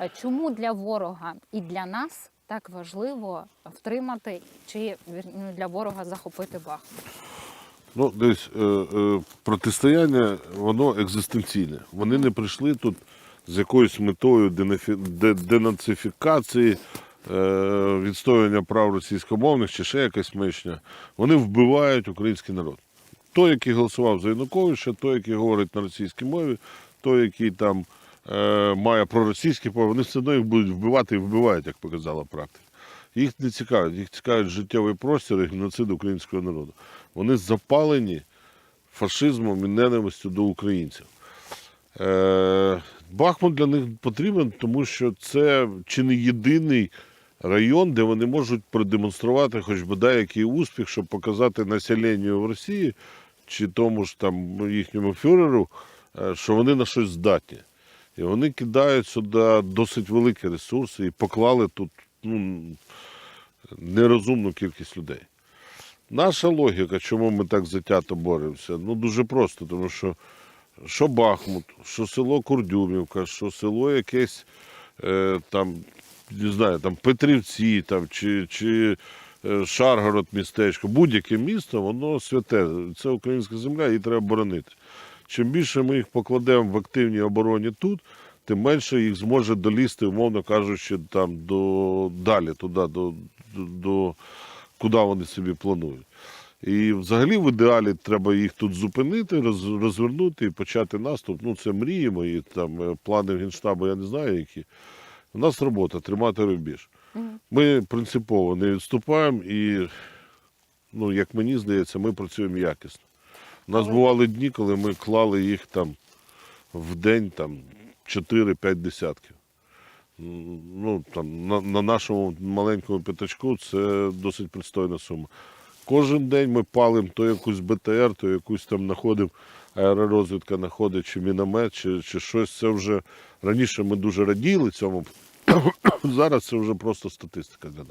Е, Чому для ворога і для нас так важливо втримати чи ну, для ворога захопити Бахмут? Ну, десь е, е, протистояння, воно екзистенційне. Вони не прийшли тут з якоюсь метою денацифікації, е, відстоювання прав російськомовних чи ще якась мишня. Вони вбивають український народ. Той, який голосував за Януковича, той, який говорить на російській мові, той, який там має проросійські мови, вони все одно їх будуть вбивати і вбивають, як показала практика. Їх не цікавить, їх цікавить життєвий простір і геноцид українського народу. Вони запалені фашизмом і ненавистю до українців. Е, Бахмут для них потрібен, тому що це чи не єдиний район, де вони можуть продемонструвати хоч би деякий успіх, щоб показати населенню в Росії чи тому ж там їхньому фюреру, е, що вони на щось здатні. І вони кидають сюди досить великі ресурси і поклали тут ну, нерозумну кількість людей. Наша логіка, чому ми так затято боремося, ну дуже просто, тому що що Бахмут, що село Курдюмівка, що село якесь е, там, не знаю, там Петрівці там, чи, чи е, Шаргород містечко, будь-яке місто, воно святе. Це українська земля, її треба боронити. Чим більше ми їх покладемо в активній обороні тут, тим менше їх зможе долізти, умовно кажучи, там до далі, туди, до, до, до куди вони собі планують. І взагалі в ідеалі треба їх тут зупинити, роз, розвернути і почати наступ. Ну, це мрії мої, там е, плани Генштабу, я не знаю які. У нас робота тримати рубіж. Ми принципово не відступаємо і, ну, як мені здається, ми працюємо якісно. У нас бували дні, коли ми клали їх там в день там 4-5 десятків. Ну, там, на, на нашому маленькому п'ятачку це досить пристойна сума. Кожен день ми палимо то якусь БТР, то якусь там знаходимо, аеророзвідка знаходить, чи міномет, чи, чи щось. Це вже раніше ми дуже раділи цьому. Зараз це вже просто статистика для нас.